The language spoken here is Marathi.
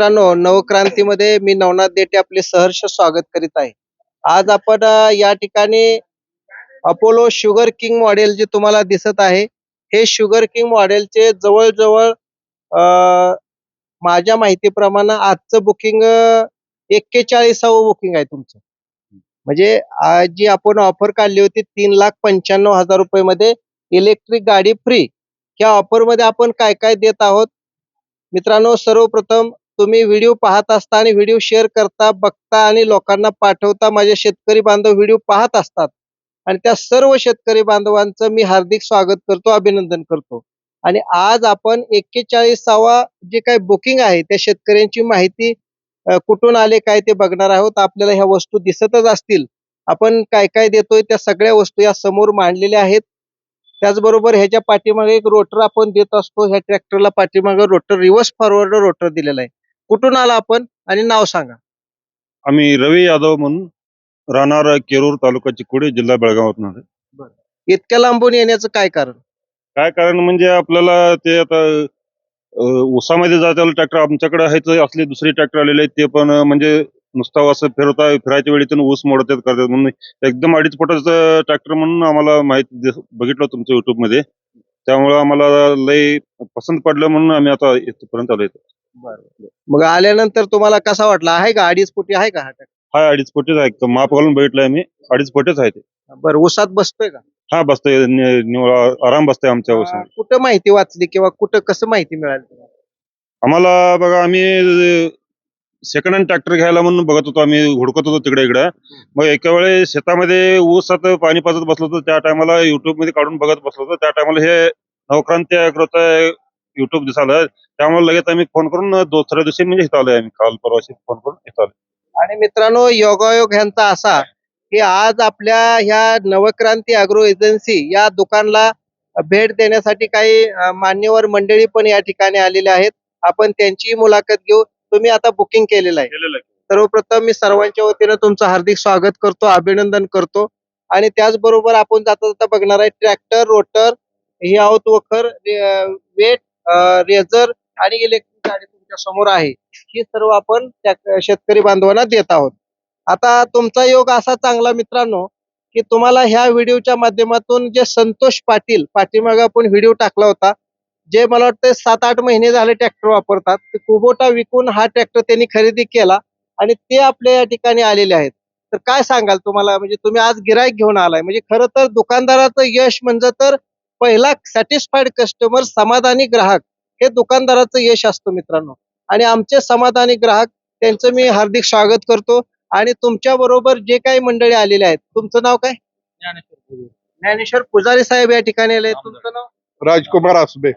मित्रांनो नवक्रांतीमध्ये मी नवनाथ देठे आपले सहर्ष स्वागत करीत आहे. आज आपण या ठिकाणी अपोलो शुगर किंग मॉडेल जे तुम्हाला दिसत आहे हे शुगर किंग मॉडेलचे जवळजवळ अ, माझ्या माहितीप्रमाणे आजचं बुकिंग एक्केचाळीसावं बुकिंग आहे तुमचं. म्हणजे जी आपण ऑफर काढली होती तीन लाख पंच्याण्णव हजार रुपये मध्ये इलेक्ट्रिक गाडी फ्री. या ऑफरमध्ये आपण काय काय देत आहोत? मित्रांनो सर्वप्रथम तुम्ही व्हिडिओ पाहत असता आणि व्हिडिओ शेअर करता बघता आणि लोकांना पाठवता माझे शेतकरी बांधव व्हिडिओ पाहत असतात. आणि त्या सर्व शेतकरी बांधवांचं मी हार्दिक स्वागत करतो अभिनंदन करतो. आणि आज आपण एक्केचाळीसावा जे काही बुकिंग आहे त्या शेतकऱ्यांची माहिती कुठून आले काय ते बघणार आहोत आपल्याला ह्या वस्तू दिसतच असतील. आपण काय काय देतोय त्या सगळ्या वस्तू या समोर मांडलेल्या आहेत. त्याचबरोबर ह्याच्या पाठीमागे एक रोटर आपण देत असतो ह्या ट्रॅक्टरला पाठीमागे रोटर रिव्हर्स फॉरवर्ड रोटर दिलेला आहे. कुठून आला आपण आणि नाव सांगा. आम्ही रवी यादव म्हणून राहणार केरूर तालुका चिकोडी जिल्हा बेळगावातून आहे. इतक्या लांबून येण्याचं काय कारण? काय कारण म्हणजे आपल्याला ते आता अं, ऊसामध्ये जायला ट्रॅक्टर आमच्याकडे आहेत असले दुसरे ट्रॅक्टर आलेले आहेत ते पण अं, म्हणजे नुसतं असं फिरता फिरायच्या वेळी त्यांना ऊस मोडतात करतात म्हणून एकदम अडीच फुटाचं ट्रॅक्टर म्हणून आम्हाला माहिती दिस- बघितलं तुमच्या युट्यूबमध्ये. त्यामुळे आम्हाला लय पसंत पडलं म्हणून आम्ही आता इथपर्यंत आलो मग आल्यानंतर तुम्हाला कसा वाटला? आहे का अडीच फुटी? आहे का हा? हा अडीच फुटेच आहे. माप घालून बघितलंय आम्ही अडीच फुटेच आहे ते. बरं उसात बसतोय का? हा बसतंय. नि- आराम बसतंय आमच्या अं, कुठं माहिती वाचली किंवा कुठं कसं माहिती मिळाली तुम्हाला? आम्हाला बघा आम्ही सेकंड हँड ट्रॅक्टर घ्यायला म्हणून बघत होतो. आम्ही हुडकत होतो तिकडे इकडे. मग एका वेळेस शेतामध्ये ऊसात पाणी पाजत बसलो होतो. त्या टायमाला युट्यूबमध्ये काढून बघत बसलो होतो. त्या टायमाला हे नवक्रांती अॅग्रोचा युट्यूब दिसालं त्यामुळे लगेच आम्ही फोन करून दुसऱ्या दिवशी म्हणजे इथं आलोय आम्ही. काल परवाशी फोन करून इथं आलोय. आणि मित्रांनो योगायोग ह्यांचा असा की आज आपल्या ह्या नवक्रांती अॅग्रो एजन्सी या दुकानला भेट देण्यासाठी काही अं, मान्यवर मंडळी पण या ठिकाणी आलेले आहेत. आपण त्यांची मुलाखत घेऊ. तुम्ही आता बुकिंग केलेलं आहे. सर्वप्रथम मी सर्वांच्या वतीनं तुमचं हार्दिक स्वागत करतो अभिनंदन करतो. आणि त्याचबरोबर आपण जाता जाता बघणार आहे ट्रॅक्टर रोटर ही आहोत वखर वेट रेझर आणि इलेक्ट्रिक गाडी तुमच्यासमोर आहे. ही सर्व आपण त्या शेतकरी बांधवांना देत आहोत. आता तुमचा योग असा चांगला मित्रांनो की तुम्हाला ह्या व्हिडिओच्या माध्यमातून जे संतोष पाटील पाठीमागे आपण व्हिडिओ टाकला होता जे मला वाटतं सात आठ महिने झाले ट्रॅक्टर वापरतात ते कुबोटा विकून हा ट्रॅक्टर त्यांनी खरेदी केला आणि ते आपल्या या ठिकाणी आलेले आहेत. तर काय सांगाल तुम्हाला? म्हणजे तुम्ही आज गिराईक घेऊन आलाय. म्हणजे खरं तर दुकानदाराचं यश म्हणजे तर पहिला सॅटिस्फाईड कस्टमर समाधानी ग्राहक हे दुकानदाराचं यश असतं मित्रांनो. आणि आमचे समाधानी ग्राहक त्यांचं मी हार्दिक स्वागत करतो. आणि तुमच्या बरोबर जे काही मंडळी आलेले आहेत तुमचं नाव काय? ज्ञानेश्वर पुजारी. साहेब या ठिकाणी आले तुमचं नाव? राजकुमार आसबे.